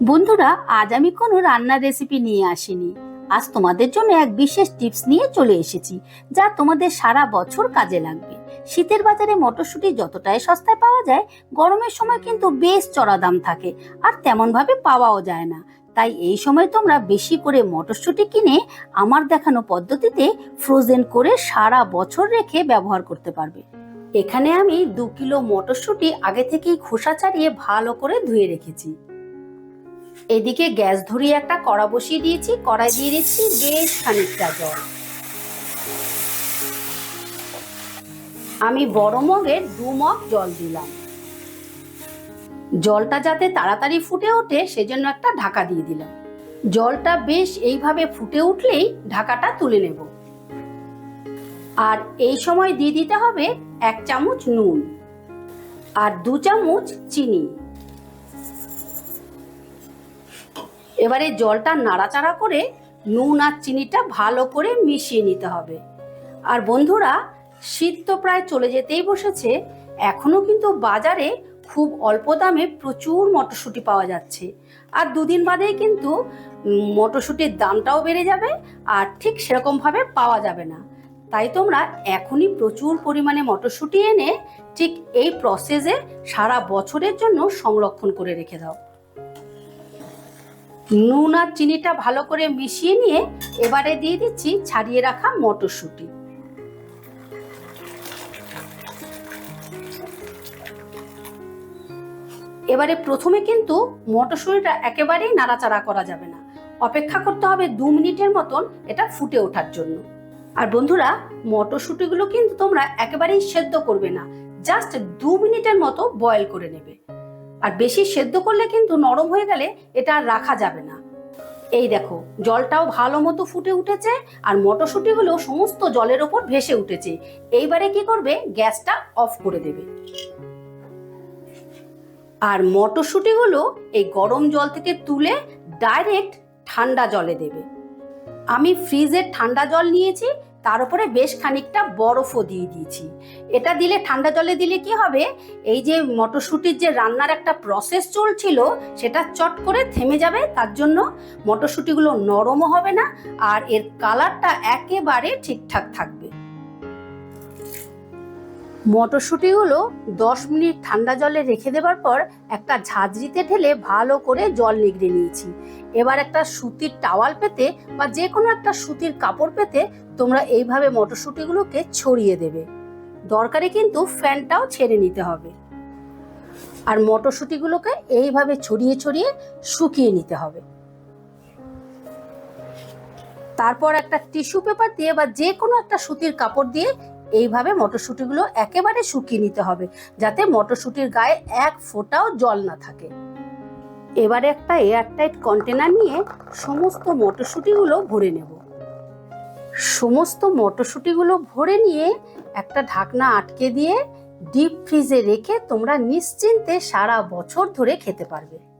বন্ধুরা, আজ আমি কোনো রান্নার রেসিপি নিয়ে আসিনি। আজ তোমাদের জন্য এক বিশেষ টিপস নিয়ে চলে এসেছি, যা তোমাদের সারা বছর কাজে লাগবে। শীতের বাজারে মটরশুঁটি যতটাই সস্তায় পাওয়া যায়, গরমের সময় কিন্তু বেশ চড়া দাম থাকে, আর তেমন ভাবে পাওয়াও যায় না। তাই এই সময় তোমরা বেশি করে মটরশুঁটি কিনে আমার দেখানো পদ্ধতিতে ফ্রোজেন করে সারা বছর রেখে ব্যবহার করতে পারবে। এখানে আমি দু কিলো মটরশুঁটি আগে থেকেই খোসা ছাড়িয়ে ভালো করে ধুয়ে রেখেছি। এদিকে গ্যাস ধরিয়ে একটা কড়া বসিয়ে দিয়েছি কড়াই দিয়ে দিচ্ছি বেশ খানিকটা জল। আমি বড় মগের দু মগ জল দিলাম। জলটা যাতে তাড়াতাড়ি ফুটে ওঠে, সেজন্য একটা ঢাকা দিয়ে দিলাম। জলটা বেশ এইভাবে ফুটে উঠলেই ঢাকাটা তুলে নেব। আর এই সময় দিয়ে দিতে হবে এক চামচ নুন আর দু চামচ চিনি। এবারে জলটা নাড়াচাড়া করে নুন আর চিনিটা ভালো করে মিশিয়ে নিতে হবে। আর বন্ধুরা, শীত তো প্রায় চলে যেতেই বসেছে এখনও কিন্তু বাজারে খুব অল্প দামে প্রচুর মটরশুঁটি পাওয়া যাচ্ছে। আর দুদিন বাদেই কিন্তু মটরশুঁটির দামটাও বেড়ে যাবে আর ঠিক সেরকমভাবে পাওয়া যাবে না। তাই তোমরা এখনই প্রচুর পরিমাণে মটরশুঁটি এনে ঠিক এই প্রসেসে সারা বছরের জন্য সংরক্ষণ করে রেখে দাও। নুন আর চিনিটা ভালো করে মিশিয়ে নিয়ে এবারে দিয়ে দিচ্ছি ছাড়িয়ে রাখা মটরশুঁটি। এবারে প্রথমে কিন্তু মটরশুঁটিটা একেবারেই নাড়াচাড়া করা যাবে না। অপেক্ষা করতে হবে দু মিনিটের মতন এটা ফুটে ওঠার জন্য। আর বন্ধুরা, মটরশুঁটিগুলো কিন্তু তোমরা একেবারেই সেদ্ধ করবে না, জাস্ট দু মিনিটের মতো বয়েল করে নেবে। আর বেশি সেদ্ধ করলে কিন্তু নরম হয়ে গেলে এটা আর রাখা যাবে না। এই দেখো, জলটাও ভালো মতো ফুটে উঠেছে আর মটরশুঁটিগুলো সমস্ত জলের ওপর ভেসে উঠেছে। এইবারে কি করবে? গ্যাসটা অফ করে দেবে। আর মটরশুঁটি মটরশুঁটিগুলো এই গরম জল থেকে তুলে ডাইরেক্ট ঠান্ডা জলে দেবে। আমি ফ্রিজের ঠান্ডা জল নিয়েছি তার উপরে বেশ খানিকটা বরফও দিয়ে দিয়েছি। এটা দিলে, ঠান্ডা জলে দিলে কি হবে? এই যে মটরশুঁটির যে রান্নার একটা প্রসেস চলছিল, সেটা চট করে থেমে যাবে, তার জন্য মটরশুঁটিগুলো নরমও হবে না, আর এর কালারটা একেবারে ঠিকঠাক থাকবে। মটরশুঁটিগুলো দশ মিনিট ঠান্ডা জলে রেখে দেওয়ার পর একটা ঝাঁঝরিতে ঢেলে ভালো করে জল নিগড়ে নিয়েছি। এবার একটা সুতির টাওয়াল পেতে বা যে কোনো একটা সুতির কাপড় পেতে তোমরা এইভাবে মটরশুঁটিগুলোকে ছড়িয়ে দেবে। দরকারে কিন্তু ফ্যানটাও ছেড়ে নিতে হবে। আর মটরশুঁটিগুলোকে এইভাবে ছড়িয়ে ছড়িয়ে শুকিয়ে নিতে হবে। তারপর একটা টিস্যু পেপার দিয়ে বা যে কোনো একটা সুতির কাপড় দিয়ে এইভাবে মটরশুঁটিগুলো একেবারে শুকিয়ে নিতে হবে, যাতে মটরশুঁটির গায়ে এক ফোঁটাও জল না থাকে। এবারে একটা এয়ারটাইট কন্টেনার নিয়ে সমস্ত মটরশুঁটিগুলো ভরে নেব। সমস্ত মটরশুঁটিগুলো ভরে নিয়ে একটা ঢাকনা আটকে দিয়ে ডিপ ফ্রিজে রেখে তোমরা নিশ্চিন্তে সারা বছর ধরে খেতে পারবে।